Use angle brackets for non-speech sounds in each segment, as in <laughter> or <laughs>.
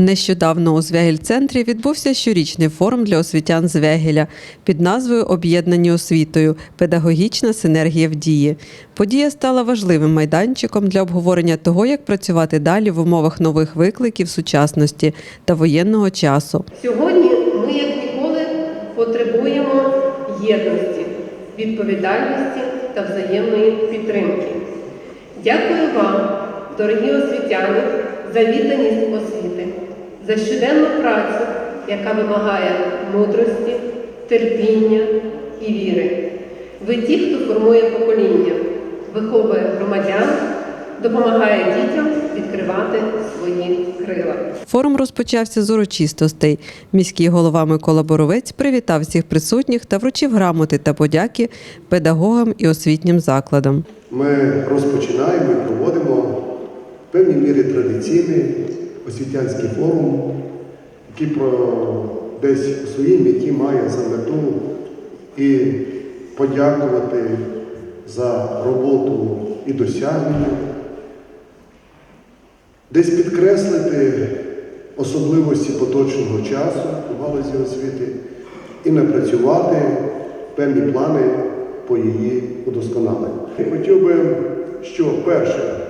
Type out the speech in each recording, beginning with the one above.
Нещодавно у Звягіль-центрі відбувся щорічний форум для освітян Звягіля під назвою Об'єднані освітою. Педагогічна синергія в дії. Подія стала важливим майданчиком для обговорення того, як працювати далі в умовах нових викликів сучасності та воєнного часу. Сьогодні ми, як ніколи, потребуємо єдності, відповідальності та взаємної підтримки. Дякую вам, дорогі освітяни, за відданість освіти, за щоденну працю, яка вимагає мудрості, терпіння і віри. Ви ті, хто формує покоління, виховує громадян, допомагає дітям відкривати свої крила. Форум розпочався з урочистостей. Міський голова Микола Боровець привітав всіх присутніх та вручив грамоти та подяки педагогам і освітнім закладам. Ми розпочинаємо і проводимо в певній мірі традиційний освітянський форум, який про десь у своїй меті має за мету і подякувати за роботу і досягнення, десь підкреслити особливості поточного часу у галузі освіти і напрацювати певні плани по її удосконаленню. Хотів би, що перше,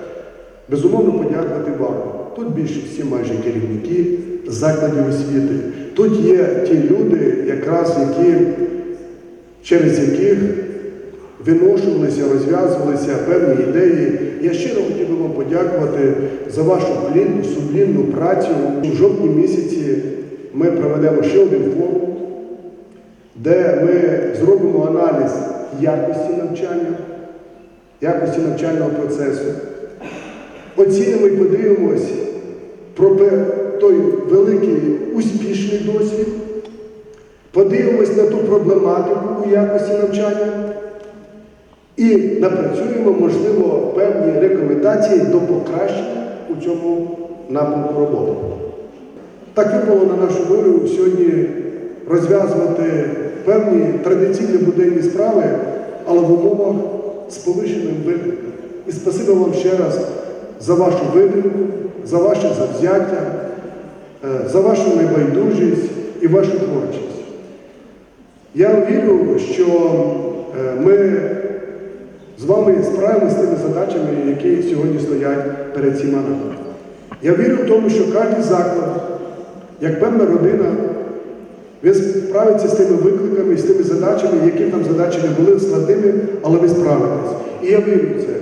безумовно подякувати вам. Тут більше всі майже керівники закладів освіти. Тут є ті люди, якраз які, через яких виношувалися, розв'язувалися певні ідеї. Я щиро хотів би вам подякувати за вашу плідну, сумлінну працю. У жовтні місяці ми проведемо ще один форум, де ми зробимо аналіз якості навчання, якості навчального процесу. Оцінимо і подивимось про той великий успішний досвід, подивимось на ту проблематику у якості навчання і напрацюємо, можливо, певні рекомендації до покращення у цьому напрямку роботи. Так випало на нашу волю сьогодні розв'язувати певні традиційні буденні справи, але в умовах з повищеним викликом. І спасибо вам ще раз за вашу витримку, за ваше завзяття, е, за вашу небайдужість і вашу творчість. Я вірю, що е, ми з вами справимося з тими задачами, які сьогодні стоять перед всіма нами. Я вірю в тому, що кожен заклад, як певна родина, ви справитеся з тими викликами, з тими задачами, які там задачі не були складними, але ви справитесь. І я вірю в це.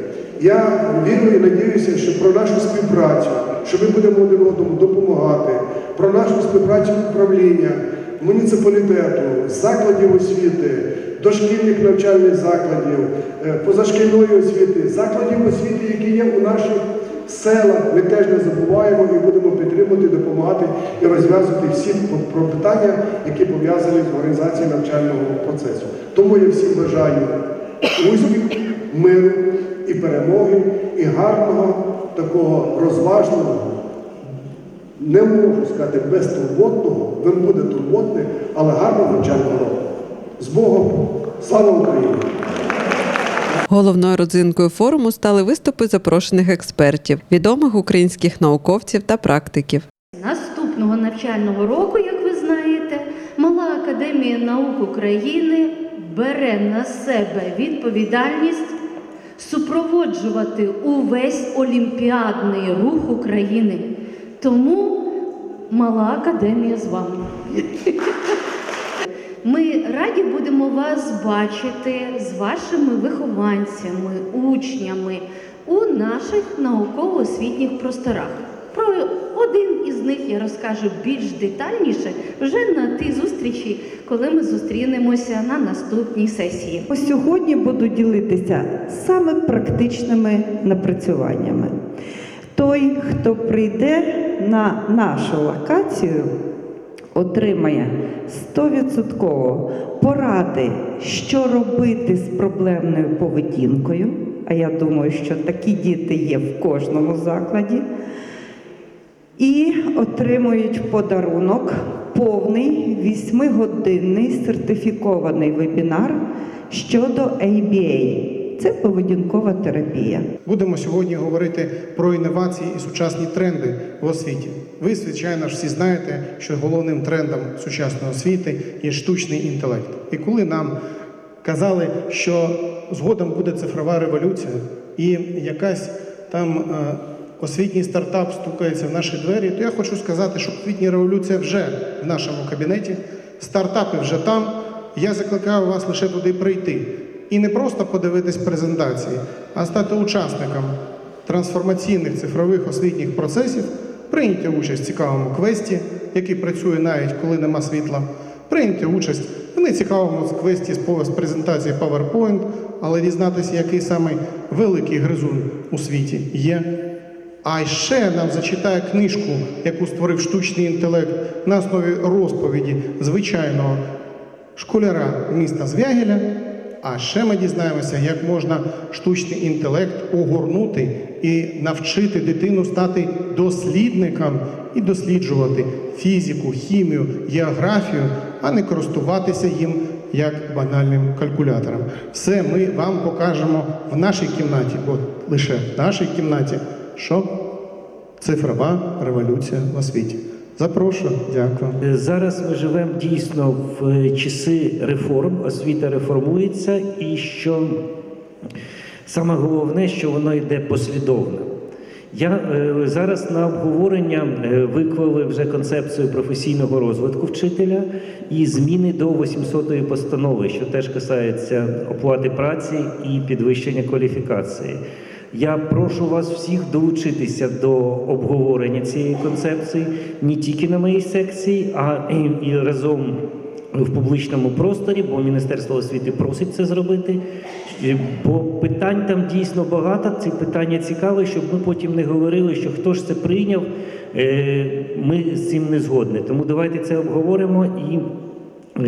Я вірю і надіюся, що про нашу співпрацю, що ми будемо один одному допомагати, про нашу співпрацю управління, муніципалітету, закладів освіти, дошкільних навчальних закладів, е, позашкільної освіти, закладів освіти, які є у наших селах, ми теж не забуваємо і будемо підтримувати, допомагати і розв'язувати всі про питання, які пов'язані з організацією навчального процесу. Тому я всім бажаю успіху, миру і перемоги, і гарного, такого розважного, не можу сказати безтурботного, він буде турботний, але гарного навчального року. З Богом! Слава Україні! Головною родзинкою форуму стали виступи запрошених експертів, відомих українських науковців та практиків. Наступного навчального року, як ви знаєте, Мала Академія наук України бере на себе відповідальність супроводжувати увесь олімпіадний рух України. Тому Мала Академія з вами. <laughs> Ми раді будемо вас бачити з вашими вихованцями, учнями у наших науково-освітніх просторах. Один із них я розкажу більш детальніше вже на тій зустрічі, коли ми зустрінемося на наступній сесії. Ось Сьогодні буду ділитися саме практичними напрацюваннями. Той, хто прийде на нашу локацію, отримає 100% поради, що робити з проблемною поведінкою. А я думаю, що такі діти є в кожному закладі. І отримують подарунок повний восьмигодинний сертифікований вебінар щодо ABA це поведінкова терапія. Будемо сьогодні говорити про інновації і сучасні тренди в освіті. Ви, звичайно ж, всі знаєте, що головним трендом сучасної освіти є штучний інтелект. І коли нам казали, що згодом буде цифрова революція, і якась там е, освітній стартап стукається в наші двері, то я хочу сказати, що освітня революція вже в нашому кабінеті, стартапи вже там. Я закликаю вас лише туди прийти і не просто подивитись презентації, а стати учасником трансформаційних цифрових освітніх процесів, прийняти участь в цікавому квесті, який працює навіть коли нема світла, прийняти участь в нецікавому квесті з презентації PowerPoint, але дізнатися, який самий великий гризун у світі є. А ще нам зачитає книжку, яку створив штучний інтелект на основі розповіді звичайного школяра міста Звягеля. А ще ми дізнаємося, як можна штучний інтелект огорнути і навчити дитину стати дослідником і досліджувати фізику, хімію, географію, а не користуватися їм як банальним калькулятором. Все ми вам покажемо в нашій кімнаті, бо лише в нашій кімнаті, що цифрова революція в освіті. Запрошую, дякую. Зараз ми живемо дійсно в часи реформ, освіта реформується, і що саме головне, що воно йде послідовно. Я е, зараз на обговорення е, виклали вже концепцію професійного розвитку вчителя і зміни до 800-ї постанови, що теж касається оплати праці і підвищення кваліфікації. Я прошу вас всіх долучитися до обговорення цієї концепції не тільки на моїй секції, а і, разом в публічному просторі, бо Міністерство освіти просить це зробити. Е, Бо питань там дійсно багато. Ці питання цікаві, щоб ми потім не говорили, що хто ж це прийняв, е, ми з цим не згодні. Тому давайте це обговоримо і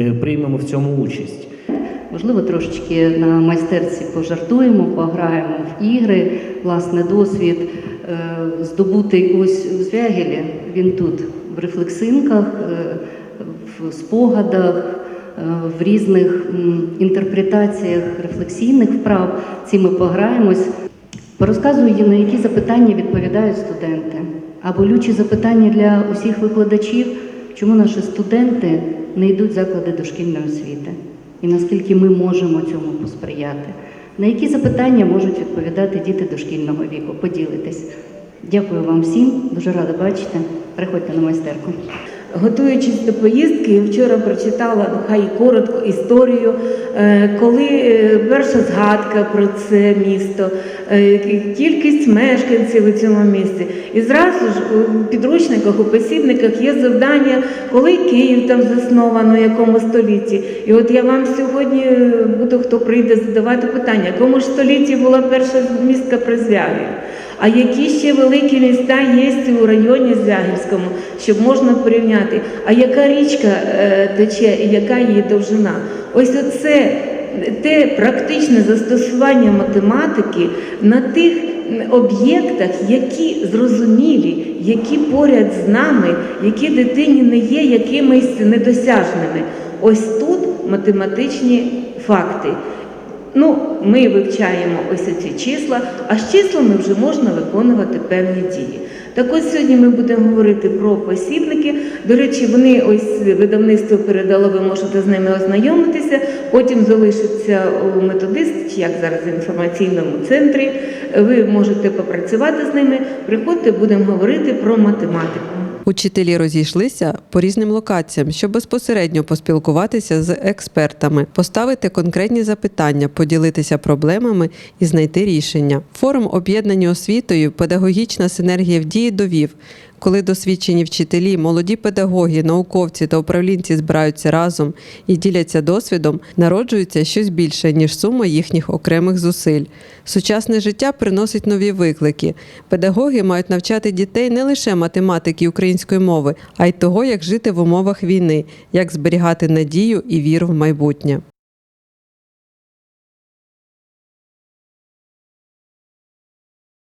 е, приймемо в цьому участь. Можливо, трошечки на майстерці пожартуємо, пограємо в ігри, власне, досвід е, здобутий ось у Звягелі. Він тут в рефлексинках, е, в спогадах, е, в різних інтерпретаціях рефлексійних вправ. Ці ми пограємось. Порозказую на які запитання відповідають студенти. А болючі запитання для усіх викладачів, чому наші студенти не йдуть в заклади дошкільної освіти, і наскільки ми можемо цьому посприяти. На які запитання можуть відповідати діти дошкільного віку? Поділитесь. Дякую вам всім, дуже рада бачити. Приходьте на майстерку. Готуючись до поїздки, я вчора прочитала хай коротко історію, е, коли е, перша згадка про це місто, е, кількість мешканців у цьому місті. І зразу ж у підручниках, у посібниках є завдання, коли Київ там засновано, якому столітті. І от я вам сьогодні буду, хто прийде задавати питання, якому ж столітті була перша містка при Звягелі? А які ще великі міста є у районі Звягільському, щоб можна порівняти? А яка річка е, тече і яка її довжина? Ось оце те практичне застосування математики на тих об'єктах, які зрозумілі, які поряд з нами, які дитині не є якимись недосяжними. Ось тут математичні факти. Ну, ми вивчаємо ось ці числа, а з числами вже можна виконувати певні дії. Так ось сьогодні ми будемо говорити про посібники. До речі, вони ось видавництво передало, ви можете з ними ознайомитися. Потім залишиться у методист, як зараз в інформаційному центрі. Ви можете попрацювати з ними. Приходьте, будемо говорити про математику. Учителі розійшлися по різним локаціям, щоб безпосередньо поспілкуватися з експертами, поставити конкретні запитання, поділитися проблемами і знайти рішення. Форум об'єднані освітою, педагогічна синергія в дії довів. Коли досвідчені вчителі, молоді педагоги, науковці та управлінці збираються разом і діляться досвідом, народжується щось більше, ніж сума їхніх окремих зусиль. Сучасне життя приносить нові виклики. Педагоги мають навчати дітей не лише математики української мови, а й того, як жити в умовах війни, як зберігати надію і віру в майбутнє.